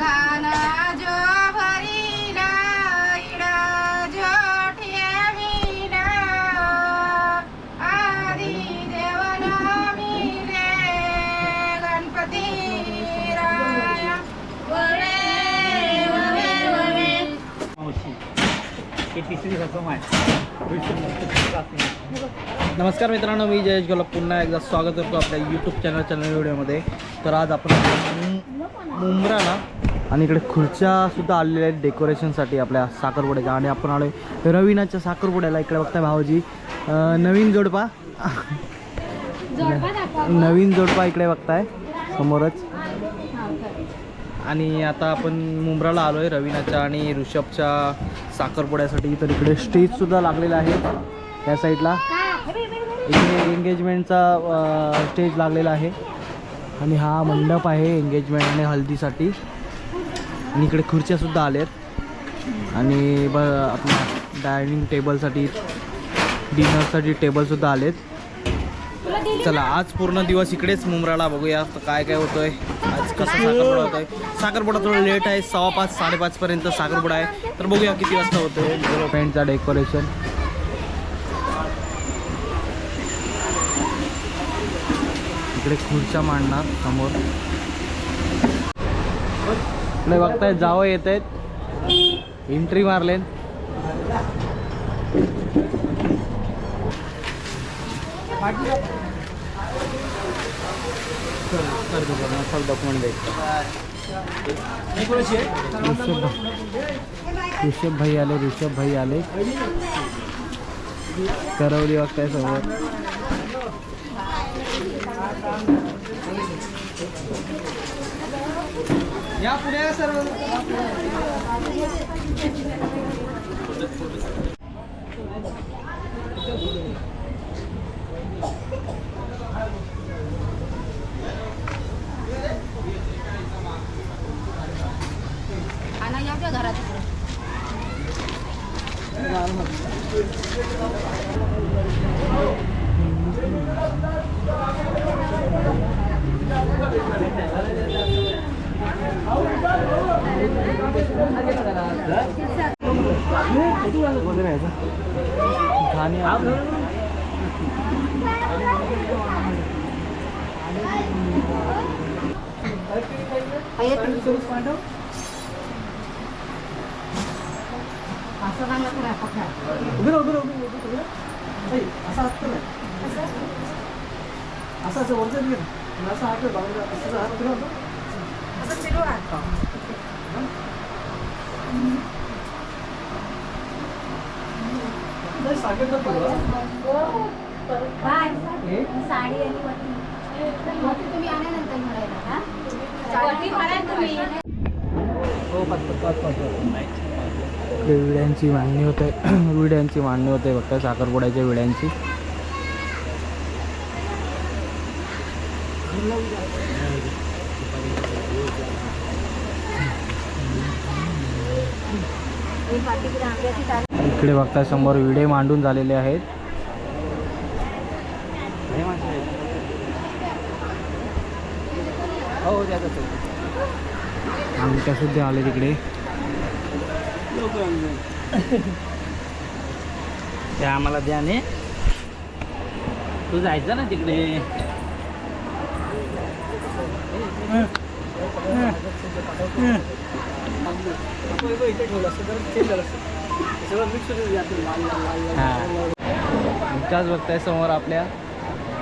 गाना जो नमस्कार मित्रांनो मी जयेश गोलप. पुन्हा एकदा स्वागत करतो आपल्या यूट्यूब चॅनल चॅनल व्हिडिओमध्ये तर आज आपण मुंब्राला आणि इकडे खुर्च्या सुद्धा आलेल्या आहेत डेकोरेशनसाठी आपल्या साखरपुड्याच्या. आणि आपण आलो रविनाच्या साखरपुड्याला. इकडे बघताय भाऊजी. नवीन जोडपा. नवीन जोडपा इकडे बघताय. समोरच. आणि आता आपण मुंब्राला आलो आहे रवीनाच्या आणि ऋषभच्या साखरपुड्यासाठी. तर इकडे स्टेजसुद्धा लागलेला आहे. त्या साईडला इकडे एंगेजमेंटचा स्टेज लागलेला आहे. आणि हा मंडप आहे एंगेजमेंट आणि हल्दीसाठी आणि इकडे खुर्च्यासुद्धा आलेत. आणि ब आपल्या डायनिंग टेबलसाठी डिनरसाठी टेबलसुद्धा आलेत. चला आज पूर्ण दिवस इकडेच मुंब्राला बघूया. काय काय होतं आहे कसं साखरपुडा होतोय साखरपुडा थोडं लेट आहे सव्वा पाच साडेपाच पर्यंत साखरपुडा आहे. तर बघूया किती वाजता होतोय. पेंटचा डेकोरेशन इकडे खुर्च्या मांडणार समोर. नाही बघताय जावं येत आहेत एंट्री डॉक्युमेंट ऋषभ. ऋषभ भाई आले ऋषभ भाई आले. करवली बघताय समोर या पुढे सर्व खाना 고등해서 간이 아 그럼 असं सांगा खरं पकडा. असं फिरवा. बाय. साडी आणि वटी. तुम्ही आल्यानंतर म्हणायला हा? वटी म्हणाल तुम्ही इकडे विड्यांची मांडणी होते. विड्यांची मांडणी होते फक्त साखरपुड्याच्या विड्यांची. इकडे बघता समोर विडे मांडून झालेले आहेत. आमच्या सुद्धा आले तिकडे. ते आम्हाला द्या ने तू जायचं ना तिकडे. हां. बघताय समोर आपल्या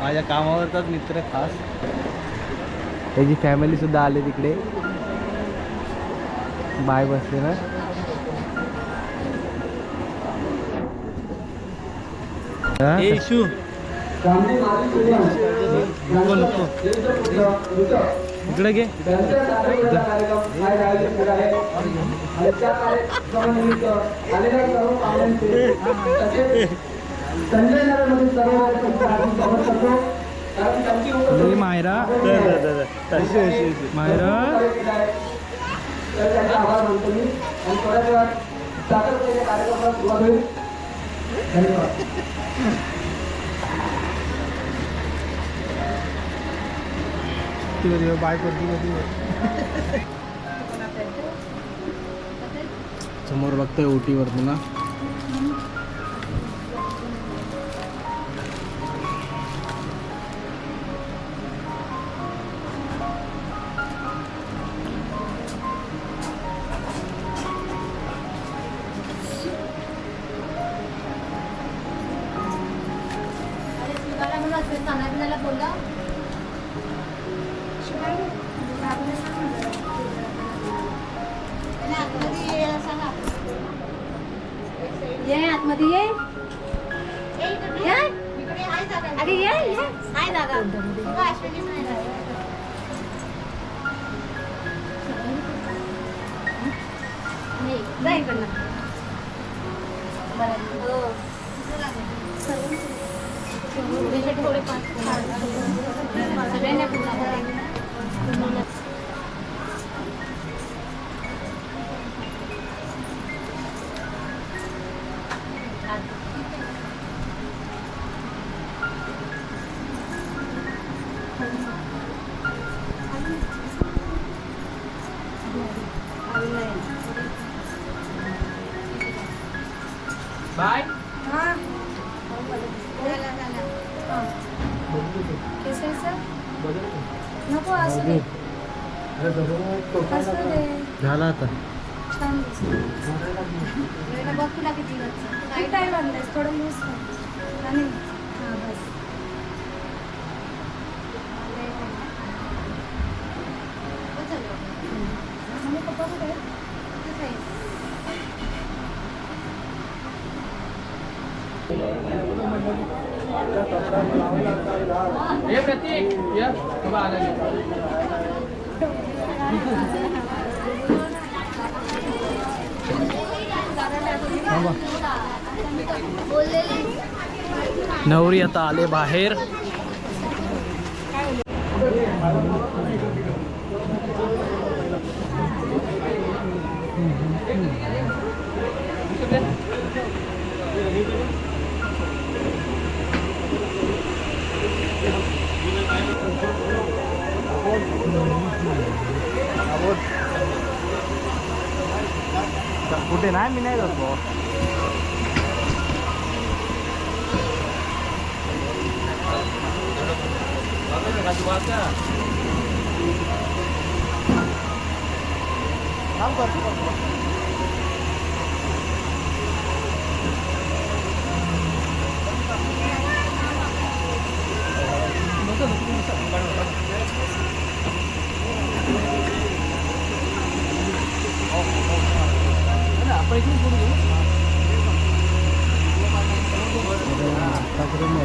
माझ्या कामावरचाच मित्र खास. त्याची फॅमिली सुद्धा आली तिकडे. बाय बसते ना. इकडे घे. मायरा. मायरा. तर त्यांचे आभार मानतो मी आणि थोड्याच वेळात साखरपुड्याच्या कार्यक्रमाला सुरुवात होईल धन्यवाद. बाय करते समोर बघतोय ओटीवरती ना. शिवाला म्हणून असं खानापिनाला बोलला त्याला आतमध्ये ये सांगा ये आतमध्ये ये ये. अरे ये ये हाय जागा बघा, अश्विनी पण आहे जागा. नाही, जा बरं. हो. सगळ्यांना बघ तुला किती वाजता. काही टाइम आणलायस थोडं लूज आणि हां बस मम्मी पप्पा कुठे आहेत? तिथेच आहेत. ये प्रतीक ये बाबा आला थांबा. नवरी आता आले बाहेर. कुठे नाही मी नाही जात cuaca Sabar, sabar,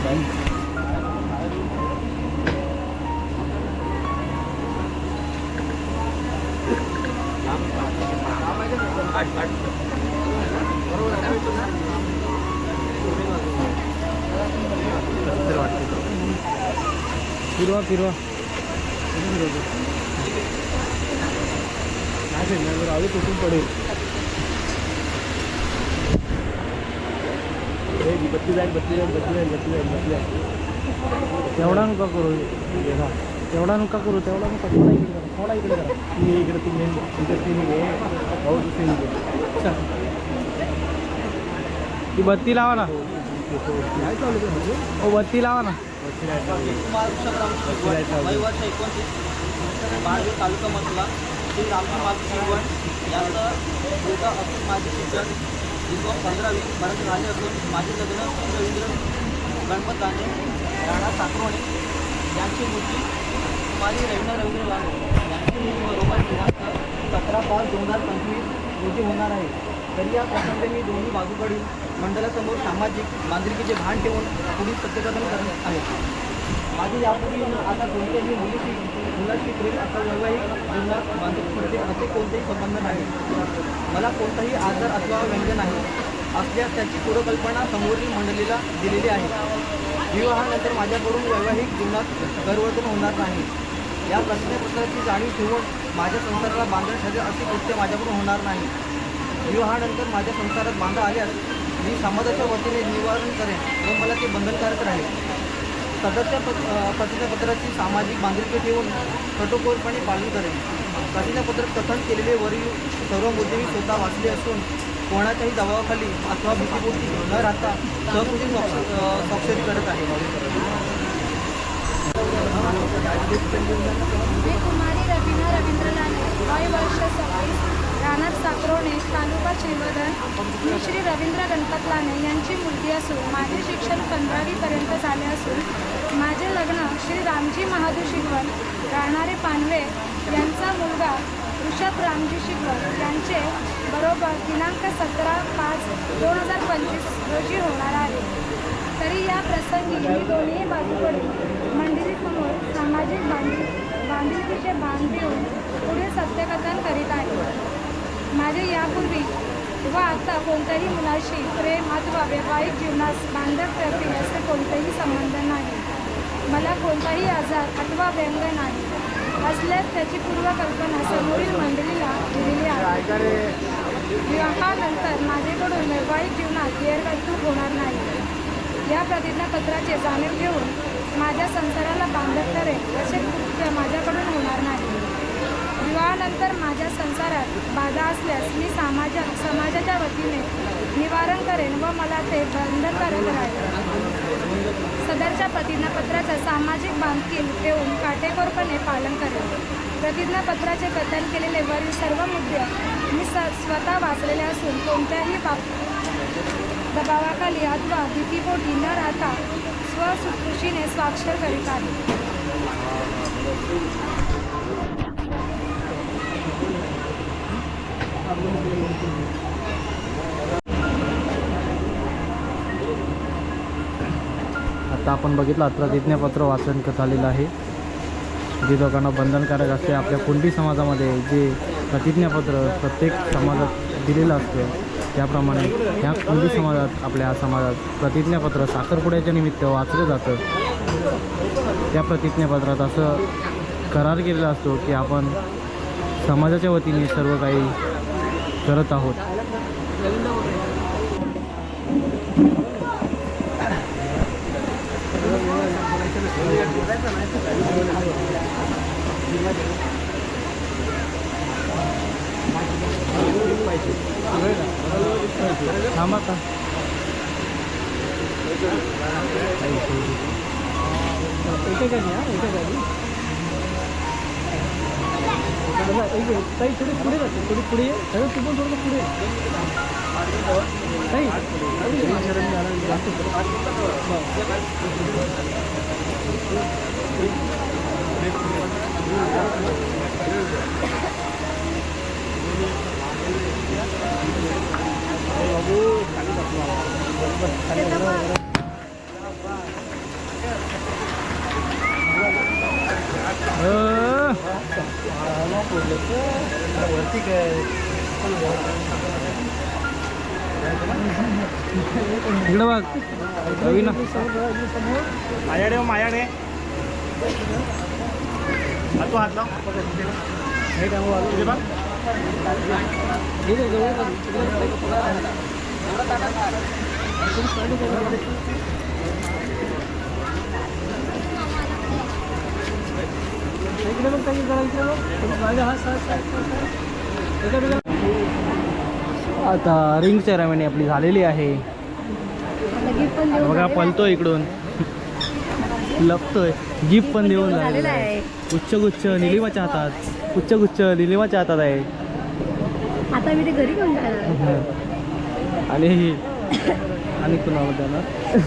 Thank you. आठ आठ फिरवा फिरवा. नाही फिरणार जर आलो तुटून पडेल? बत्ती जाईल बत्ती जाईल बत्ती जाईल बत्ती जाईल बत्ती जाईल तेवढा नका करू हा. तेवढा नुका करू तेवढा नुका थोडा इकडे करा थोडा इकडे करा तुम्ही इकडे तुम्ही इकडे तुम्ही घे भाऊ तुम्ही घे चल. ती बत्ती लावा ना? ओ बत्ती लावा ना बत्ती लावा. बत्ती लावा चालू. वर्ष एकोणतीस तालुका श्री रामजी शिकवण यांचं मुलगा असून माझे शिक्षण दिवस पंधरा वीस वर्ष झाले असून माझे लग्न रवींद्र गणपत दाने राणा साकरोणे यांची मुलगी माझी रवींद्र रवींद्र वाघ यांची मुलगी दिनांक सतरा पाच दोन हजार पंचवीस रोजी होणार आहे. तरी या प्रसंगी मी दोन्ही बाजूकडील मंडळासमोर सामाजिक बांधिलकीचे भान ठेवून पुढील सत्यकथन करत आहे. माझी यापूर्वी आता कोणत्याही मुलीची मुलाची प्रेम असा वैवाहिक जीवनात बांधून पडते असे कोणतेही संबंध नाही. मला कोणताही आजार अथवा व्यंजन नाही. असल्यास त्याची पूर्वकल्पना समोरील मंडळीला दिलेली आहे. विवाहानंतर माझ्याकडून वैवाहिक जीवनात गरवर्तन होणार नाही. या प्रश्नपत्राची जाणीव ठेवून माझ्या संसाराला बांधण ठरेल असे कृत्य माझ्याकडून होणार नाही. विवाहानंतर माझ्या संसारात बांधा आल्यास मी समाजाच्या वतीने निवारण करेन व मला ते बंधनकारक राहील. सदस्य प्रतिज्ञापत्राची सामाजिक बांधिलकी ठेवून कठोरपणे पालन करेन. प्रतिज्ञापत्रात कथन केलेले वरील सर्व मुद्दे मी स्वतः वाचले असून कोणाच्याही दबावाखाली अथवा भीतीपोटी न राहता सहकृती स्वाक्षरी करत आहे. मी कुमारी रवीना रवींद्र लाने वय वर्ष सव्वीस राहणार साकरोणे तालुका श्रीवर्धन मी श्री रवींद्र गणपत लाने यांची मुलगी असून माझे शिक्षण पंधरावीपर्यंत झाले असून माझे लग्न श्री रामजी महादू शिगवण राहणारे पानवे यांचा मुलगा ऋषभ रामजी शिगवण यांचे बरोबर दिनांक सतरा पाच दोन हजार पंचवीस रोजी होणार आहे. तरी या प्रसंगी मी दोन्ही बाजूकडून मंदिरीसमोर सामाजिक बांधिल बांधिलकीचे बांध देऊन पुढे सत्यकथन करीत आहे. माझे यापूर्वी व आता कोणत्याही मुलाशी प्रेम अथवा वैवाहिक जीवनास बांधक करतील असे कोणतेही संबंध नाही. मला कोणताही आजार अथवा व्यंग नाही. असल्यास त्याची पूर्वकल्पना समोरील मंडळीला दिलेली आहे. विवाहानंतर माझ्याकडून वैवाहिक जीवनात गैरवर्तणूक होणार नाही. या प्रतिज्ञापत्राचे जाणीव घेऊन माझ्या संसाराला बांधत करेल असे कृत्य माझ्याकडून होणार नाही. विवाहानंतर माझ्या संसारात बाधा असल्यास मी समाजा समाजाच्या वतीने निवारण करेन व मला ते बंधनकारक राहील सदरच्या प्रतिज्ञापत्राचा सामाजिक बांधकील ठेवून काटेकोरपणे पालन करेल. प्रतिज्ञापत्राचे कथन केलेले वरील सर्व मुद्दे मी स स्वतः वाचलेले असून कोणत्याही बाब दबावाखाली अथवा भीतीपोटी न राहता स्वसुकृषीने स्वाक्षर करीत आहे. आता आपण बघितलं प्रतिज्ञापत्र वाचन झालेलं आहे. जे लोकांना बंधनकारक असते आपल्या कुंडी समाजामध्ये जे प्रतिज्ञापत्र प्रत्येक समाजात दिलेलं असतं त्याप्रमाणे ह्या कुंडी समाजात आपल्या समाजात प्रतिज्ञापत्र साखरपुड्याच्या निमित्त वाचलं जातं. त्या प्रतिज्ञापत्रात असं करार केलेला असतो की आपण समाजाच्या वतीने सर्व काही करत आहोत. थांबा का ताई थोडी पुढे जाते थोडी पुढे ये. सगळं तू पण थोडं पुढे ताई Ờ. Nó buồn được chứ. Nó buồn chứ kìa. Không buồn. इकडं बघ रवी ना माझ्याकडे माझ्याकडे तू हात लाव इथे बघ. इकडे बघ ताई, जरा इकडे बघ. माझ्या हात हात- हात- हात- इकडे बघ. आता रिंग सेरेमनी आपली झालेली आहे. बघा पलतोय इकडून. लपतोय. जीप पण देऊन झालेला आहे. गुच्छ निलिमाच्या हातात गुच्छ गुच्छ निलिमाच्या हातात आहे. आता मी ते घरी घेऊन आणि आणि जाणार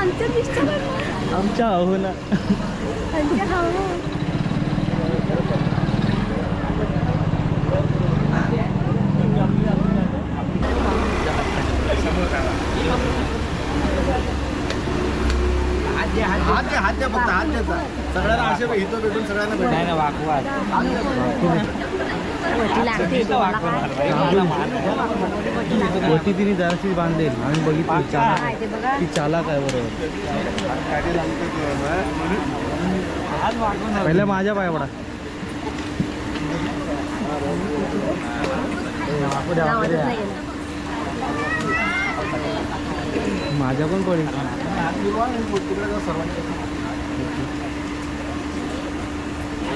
आमच्या मिस्टर आमच्या हो ना ओटी तिने जराशी बांधेल आणि बघितली आहे. ती आहे बरोबर. पहिल्या माझ्या पायावडा लावतच माझ्या पण पडेल. सर्वांच्या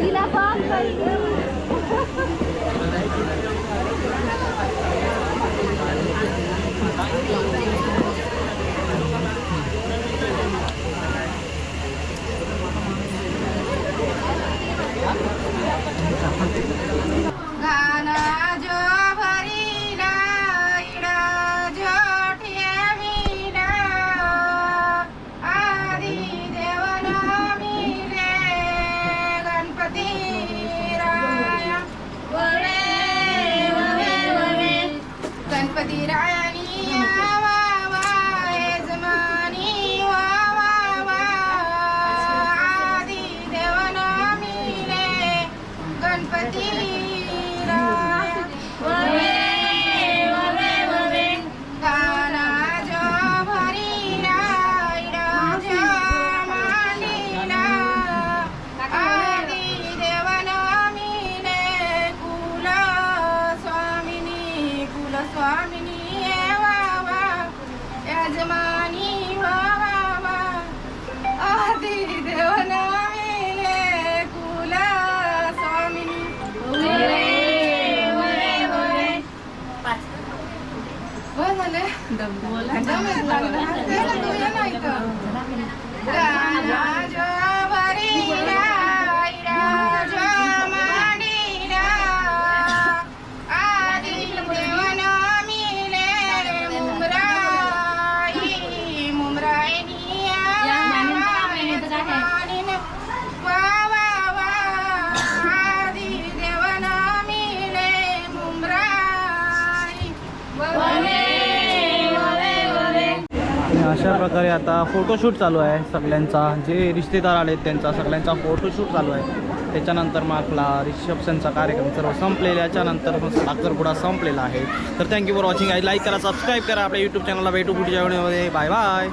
Tila pa kayo. झालं आता फोटोशूट चालू आहे सगळ्यांचा. जे रिश्तेदार आले त्यांचा सगळ्यांचा फोटोशूट चालू आहे. त्याच्यानंतर मग आपला रिसेप्शनचा कार्यक्रम सर्व संपलेला. याच्यानंतर मग साखरपुडा संपलेला आहे. तर थँक्यू फॉर वॉचिंग आहे लाईक करा सबस्क्राईब करा. आपल्या यूट्यूब चॅनलला भेटू पुढच्या व्हिडिओमध्ये बाय बाय